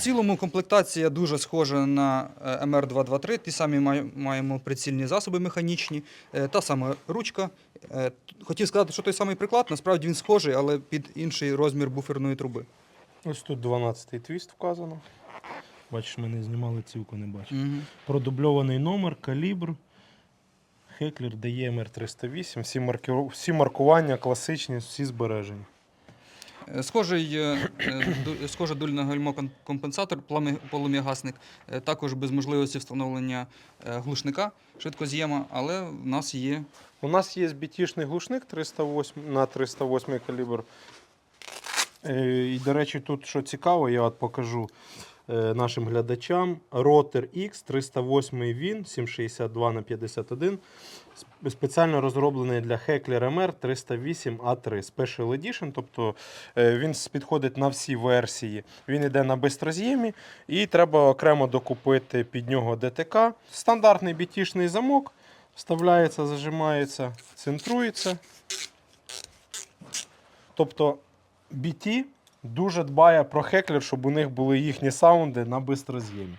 В цілому комплектація дуже схожа на е, MR223. Ті самі маємо прицільні засоби механічні, е, та сама ручка. Е, Хотів сказати, що той самий приклад, насправді він схожий, але під інший розмір буферної труби. Ось тут 12-й твіст вказано. Бачиш, ми не знімали цівку, не бачиш. Мгм. Продубльований номер, калібр. Хеклер DMR 308. Всі, марки... всі маркування класичні, всі збережені. Схожий, е, е, схоже дульне гальмо компенсатор, полум'ягасник, е, також без можливості встановлення глушника швидкоз'єма, але в нас є У нас є BT-шний глушник 308 на 308 калібр. І, до речі, тут що цікаво, я от покажу нашим глядачам. Ротор X 308 він 762 на 51 сп- спеціально розроблений для Heckler MR 308 A3 Special Edition, тобто е, він підходить на всі версії. Він йде на бистроз'ємі і треба окремо докупити під нього ДТК. Стандартний BT-шний замок. Вставляється, зажимається, центрується. Тобто BT дуже дбає про хеклер, щоб у них були їхні саунди на бистроз'ємі.